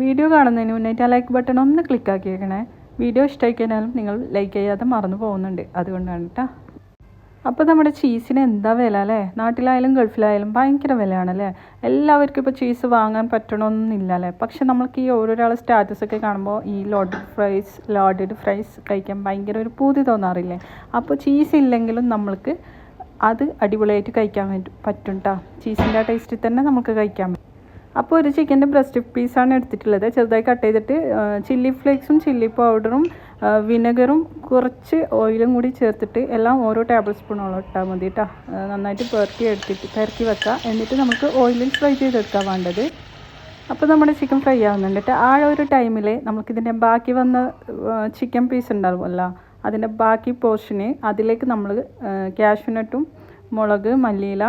Video കാണുന്നതിന് മുന്നേറ്റ് ആ ലൈക്ക് ബട്ടൺ ഒന്ന് ക്ലിക്ക് ആക്കിയേക്കണേ. വീഡിയോ ഇഷ്ടമായി കഴിഞ്ഞാലും നിങ്ങൾ ലൈക്ക് ചെയ്യാതെ മറന്നു പോകുന്നുണ്ട്. അതുകൊണ്ടാണ് കേട്ടോ അപ്പോൾ നമ്മുടെ ചീസിന് എന്താ വില അല്ലേ? നാട്ടിലായാലും ഗൾഫിലായാലും ഭയങ്കര വിലയാണല്ലേ? എല്ലാവർക്കും ഇപ്പോൾ ചീസ് വാങ്ങാൻ പറ്റണമെന്നില്ല അല്ലേ? പക്ഷെ നമ്മൾക്ക് ഈ ഓരോരാളെ സ്റ്റാറ്റസൊക്കെ കാണുമ്പോൾ ഈ ലോഡഡ് ഫ്രൈസ് ലോഡഡ് ഫ്രൈസ് കഴിക്കാൻ ഭയങ്കര ഒരു പൂതി തോന്നാറില്ലേ? അപ്പോൾ ചീസ് ഇല്ലെങ്കിലും നമ്മൾക്ക് അത് അടിപൊളിയായിട്ട് കഴിക്കാൻ പറ്റും കേട്ടോ ചീസിന്റെ ടേസ്റ്റിൽ തന്നെ നമുക്ക് കഴിക്കാൻ പറ്റും. അപ്പോൾ ഒരു ചിക്കന്റെ ബ്രസ്റ്റ് പീസാണ് എടുത്തിട്ടുള്ളത്. ചെറുതായി കട്ട് ചെയ്തിട്ട് ചില്ലി ഫ്ലേക്സും ചില്ലി പൗഡറും വിനെഗറും കുറച്ച് ഓയിലും കൂടി ചേർത്തിട്ട് എല്ലാം ഓരോ ടേബിൾ സ്പൂണോളം ഇട്ടാൽ മതി കേട്ടോ നന്നായിട്ട് പെറുക്കി എടുത്തിട്ട് പെറുക്കി വെക്കുക എന്നിട്ട് നമുക്ക് ഓയിലിൽ ഫ്രൈ ചെയ്തെടുക്കാൻ വേണ്ടത്. അപ്പോൾ നമ്മുടെ ചിക്കൻ ഫ്രൈ ആവുന്നുണ്ട് കേട്ടോ ആ ഒരു ടൈമിൽ നമുക്കിതിന്റെ ബാക്കി വന്ന ചിക്കൻ പീസ് ഉണ്ടാവുമല്ലോ. അതിന്റെ ബാക്കി പോർഷന് അതിലേക്ക് നമ്മൾ കാഷ്യൂനട്ടും മുളക് മല്ലിയില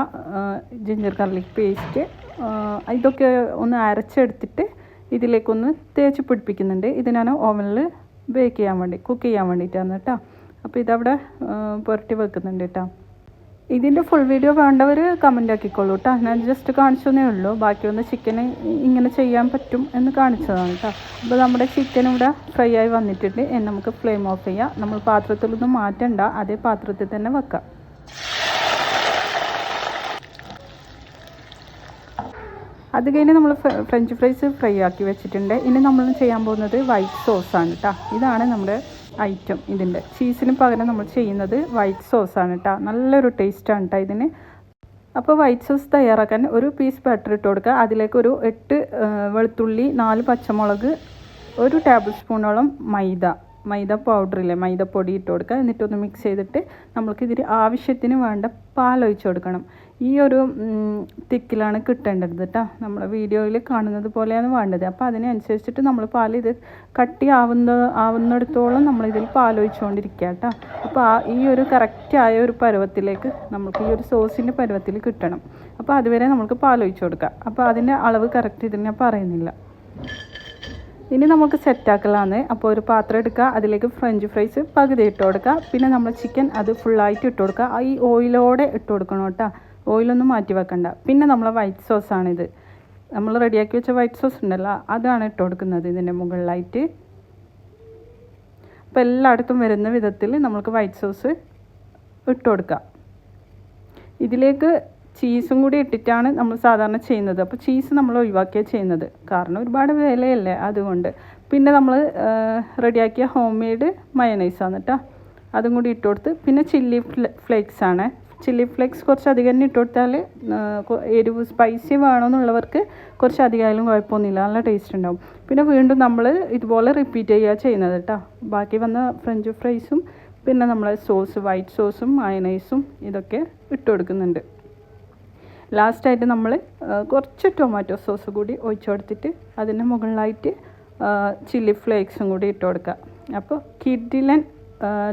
ജിഞ്ചർ ഗാർലിക് പേസ്റ്റ് ഇതൊക്കെ ഒന്ന് അരച്ചെടുത്തിട്ട് ഇതിലേക്കൊന്ന് തേച്ച് പിടിപ്പിക്കുന്നുണ്ട്. ഇത് ഞാൻ ഓവനിൽ ബേക്ക് ചെയ്യാൻ വേണ്ടി കുക്ക് ചെയ്യാൻ വേണ്ടിയിട്ടാണ് കേട്ടോ. അപ്പോൾ ഇതവിടെ പുരട്ടി വെക്കുന്നുണ്ട് കേട്ടോ. ഇതിന്റെ ഫുൾ വീഡിയോ വേണ്ടവർ കമന്റ് ആക്കിക്കോളൂ കേട്ടോ. ഞാൻ ജസ്റ്റ് കാണിച്ചതേ ഉള്ളൂ. ബാക്കി ഒന്ന് ചിക്കൻ ഇങ്ങനെ ചെയ്യാൻ പറ്റും എന്ന് കാണിച്ചതാണ് കേട്ടോ. അപ്പോൾ നമ്മുടെ ചിക്കൻ ഇവിടെ ഫ്രൈ ആയി വന്നിട്ടുണ്ട്. നമുക്ക് ഫ്ലെയിം ഓഫ് ചെയ്യാം. നമ്മൾ പാത്രത്തിലൊന്നും മാറ്റണ്ട. അതേ പാത്രത്തിൽ തന്നെ വെക്കാം. അത് കഴിഞ്ഞ് നമ്മൾ ഫ്രഞ്ച് ഫ്രൈസ് ഫ്രൈ ആക്കി വെച്ചിട്ടുണ്ട്. ഇനി നമ്മൾ ചെയ്യാൻ പോകുന്നത് വൈറ്റ് സോസാണ് കേട്ടോ ഇതാണ് നമ്മുടെ ഐറ്റം ഇതിന്റെ ചീസിന് പകരം നമ്മൾ ചെയ്യുന്നത് വൈറ്റ് സോസാണ് കേട്ടോ നല്ലൊരു ടേസ്റ്റാണ് കേട്ടോ ഇതിന്. അപ്പോൾ വൈറ്റ് സോസ് തയ്യാറാക്കാൻ ഒരു പീസ് ബട്ടർ ഇട്ട് കൊടുക്കുക അതിലേക്ക് ഒരു എട്ട് വെളുത്തുള്ളി നാല് പച്ചമുളക് ഒരു ടേബിൾ സ്പൂണോളം മൈദ മൈദ പൗഡറില്ലേ മൈദപ്പൊടി ഇട്ട് കൊടുക്കുക. എന്നിട്ടൊന്ന് മിക്സ് ചെയ്തിട്ട് നമ്മൾക്ക് ഇതിൽ ആവശ്യത്തിന് വേണ്ട പാൽ ഒഴിച്ച് കൊടുക്കണം. ഈ ഒരു തിക്കിലാണ് കിട്ടേണ്ടത് കേട്ടോ നമ്മൾ വീഡിയോയിൽ കാണുന്നത് പോലെയാണ് വേണ്ടത്. അപ്പോൾ അതിനനുസരിച്ചിട്ട് നമ്മൾ പാൽ ഇത് കട്ടി ആവുന്ന ആവുന്നിടത്തോളം പാൽ ഒഴിച്ചുകൊണ്ടിരിക്കുക കേട്ടോ അപ്പോൾ ആ ഈ ഒരു കറക്റ്റായ ഒരു പരുവത്തിലേക്ക് നമുക്ക് ഈ ഒരു സോസിന്റെ പരുവത്തിൽ കിട്ടണം. അപ്പോൾ അതുവരെ നമുക്ക് പാൽ ഒഴിച്ച് കൊടുക്കാം അപ്പോൾ അതിന്റെ അളവ് കറക്റ്റ് ഇതിന് ഞാൻ പറയുന്നില്ല. ഇനി നമുക്ക് സെറ്റാക്കലാന്ന് അപ്പോൾ ഒരു പാത്രം എടുക്കുക. അതിലേക്ക് ഫ്രഞ്ച് ഫ്രൈസ് പകുതി ഇട്ട് കൊടുക്കുക. പിന്നെ നമ്മൾ ചിക്കൻ അത് ഫുള്ളായിട്ട് ഇട്ട് കൊടുക്കുക. ഈ ഓയിലോടെ ഇട്ട് കൊടുക്കണം കേട്ടോ. ഓയിലൊന്നും മാറ്റി വെക്കണ്ട. പിന്നെ നമ്മളെ വൈറ്റ് സോസാണിത് നമ്മൾ റെഡിയാക്കി വെച്ച വൈറ്റ് സോസ് ഉണ്ടല്ലോ അതാണ് ഇട്ട് കൊടുക്കുന്നത് ഇതിന്റെ മുകളിലായിട്ട്. അപ്പോൾ എല്ലായിടത്തും വരുന്ന വിധത്തിൽ നമുക്ക് വൈറ്റ് സോസ് ഇട്ട് കൊടുക്കുക. ഇതിലേക്ക് ചീസും കൂടി ഇട്ടിട്ടാണ് നമ്മൾ സാധാരണ ചെയ്യുന്നത്. അപ്പോൾ ചീസ് നമ്മൾ ഒഴിവാക്കിയാണ് ചെയ്യുന്നത്. കാരണം ഒരുപാട് വിലയല്ലേ അതുകൊണ്ട്. പിന്നെ നമ്മൾ റെഡിയാക്കിയ ഹോം മെയ്ഡ് മയനൈസാണ് കേട്ടോ അതും കൂടി ഇട്ട് കൊടുത്ത് പിന്നെ ചില്ലി ഫ്ലേക്സ് ആണ്. ചില്ലി ഫ്ലേക്സ് കുറച്ച് അധികം തന്നെ ഇട്ട് കൊടുത്താൽ എരിവ് സ്പൈസി വേണമെന്നുള്ളവർക്ക് കുറച്ച് അധികമായാലും കുഴപ്പമൊന്നുമില്ല. നല്ല ടേസ്റ്റ് ഉണ്ടാവും. പിന്നെ വീണ്ടും നമ്മൾ ഇതുപോലെ റിപ്പീറ്റ് ചെയ്യുക ചെയ്യുന്നത് കേട്ടോ ബാക്കി വന്ന ഫ്രഞ്ച് ഫ്രൈസും പിന്നെ നമ്മൾ സോസ് വൈറ്റ് സോസും മയനൈസും ഇതൊക്കെ ഇട്ട് കൊടുക്കുന്നുണ്ട്. ലാസ്റ്റായിട്ട് നമ്മൾ കുറച്ച് ടൊമാറ്റോ സോസ് കൂടി ഒഴിച്ചു കൊടുത്തിട്ട് അതിന് മുകളിലായിട്ട് ചില്ലി ഫ്ലേക്സും കൂടി ഇട്ട് കൊടുക്കുക. അപ്പോൾ കിഡിലൻ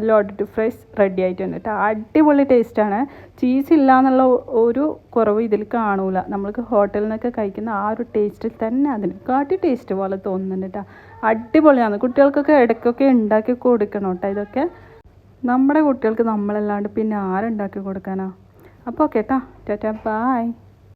ലോഡഡ് ഫ്രൈസ് റെഡി ആയിട്ടുണ്ട് കേട്ടോ. അടിപൊളി ടേസ്റ്റാണ് ചീസ് ഇല്ല എന്നുള്ള ഒരു കുറവ് ഇതിൽ കാണൂല. നമ്മൾക്ക് ഹോട്ടലിൽ നിന്നൊക്കെ കഴിക്കുന്ന ആ ഒരു ടേസ്റ്റിൽ തന്നെ അതിന് കാട്ടി ടേസ്റ്റ് പോലെ തോന്നുന്നുണ്ട് കേട്ടോ. അടിപൊളിയാണ്. കുട്ടികൾക്കൊക്കെ ഇടയ്ക്കൊക്കെ ഉണ്ടാക്കി കൊടുക്കണം കേട്ടോ ഇതൊക്കെ. നമ്മുടെ കുട്ടികൾക്ക് നമ്മളല്ലാണ്ട് പിന്നെ ആരുണ്ടാക്കി കൊടുക്കാനാ? അപ്പോൾ കേട്ടോ. ടാറ്റാ ബായ്